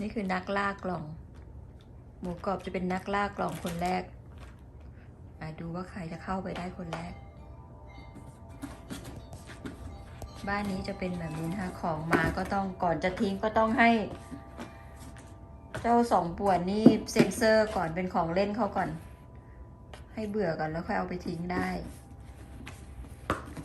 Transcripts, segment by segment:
นี่คือนักล่ากล่อง หมูกรอบจะเป็นนักล่ากล่องคนแรกอะดูว่าใครจะเข้าไปได้คนแรก บ้านนี้จะเป็นแบบนี้นะคะของมาก็ต้องก่อนจะทิ้งก็ต้องให้ เจ้าสองป่วนนี่เซ็นเซอร์ก่อนเป็นของเล่นเขาก่อน ให้เบื่อก่อนแล้วค่อยเอาไปทิ้งได้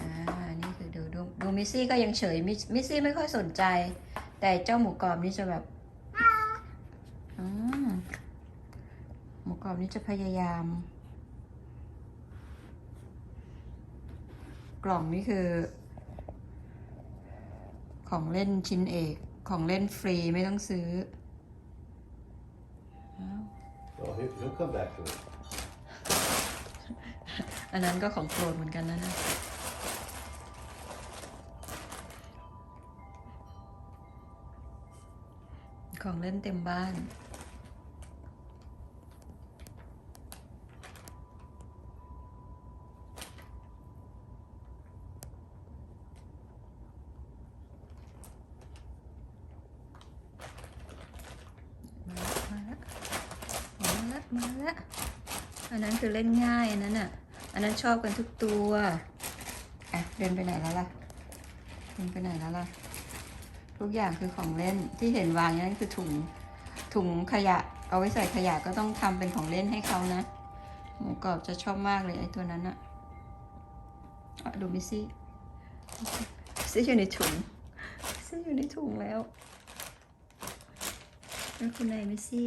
อ่านี่คือดูดูดูมิซี่ก็ยังเฉยมิซี่ไม่ค่อยสนใจ แต่เจ้าหมูกรอบนี่จะแบบอืมหมูกร อบนี่จะพยายาม กล่องนี่คือ ของเล่นชิ้นเอกของเล่นฟรีไม่ต้องซื้ออ้าว Well, he, he'll come back to it. อันนั้นก็ของโปรดเหมือนกันนะนะ ของเล่นเต็มบ้าน มาละ มาละมาละมาละอันนั้นคือเล่นง่ายอันนั้นอะ อันนั้นชอบกันทุกตัวอะเดินไปไหนแล้วล่ะเดินไปไหนแล้วล่ะ ทุกอย่างคือของเล่นที่เห็นวางอย่างนั้นคือถุงถุงขยะ เอาไว้ใส่ขยะก็ต้องทำเป็นของเล่นให้เขานะหมูกรอบจะชอบมากเลยไอ้ตัวนั้นอะ่ะดูมิซี่มิซี่อยู่ในถุงมิซี่อยู่ในถุงแล้วแล้วคุณนายมิซี่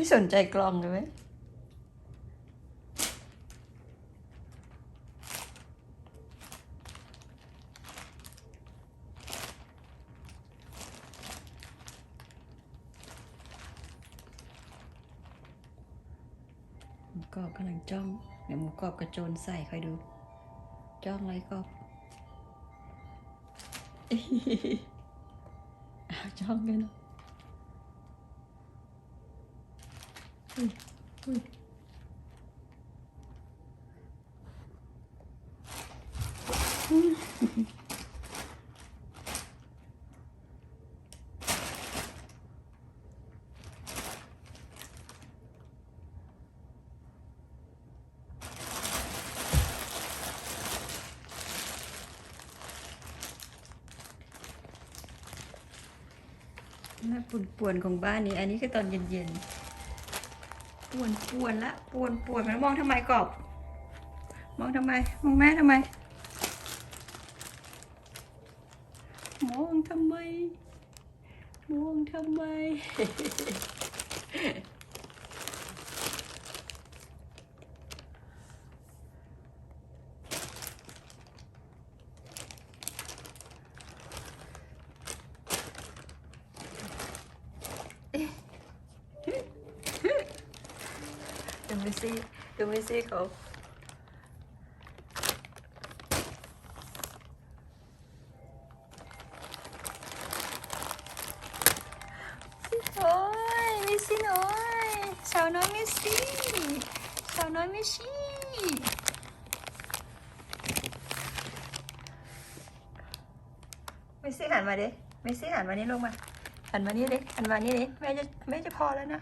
ไม่สนใจกล้องเลยเว้ยหมูกรอบกำลังจ้อง เดี๋ยวหมูกรอบกระโจนใส่คอยดู จ้องไรกรอบอ้าวจ้องกันเนอะ อุ้ยอุ้ยน่าป่วนๆของบ้านนี้ อันนี้คือตอนเย็นๆ ป่วนป่วนละป่วนป่วนมันมองทำไมกรอบ มองทำไม มองแม่ทำไม มองทำไม มองทำไม ดู มิซี่ดูมิซี่เขาโอ้ยมิซี่น้อยสาวน้อยมิซี่สาวน้อยมิซี่มิซี่หันมาดิมิซี่หันมานี่ลงมาหันมานี่ดิหันมานี่ดิแม่จะแม่จะพอแล้วนะ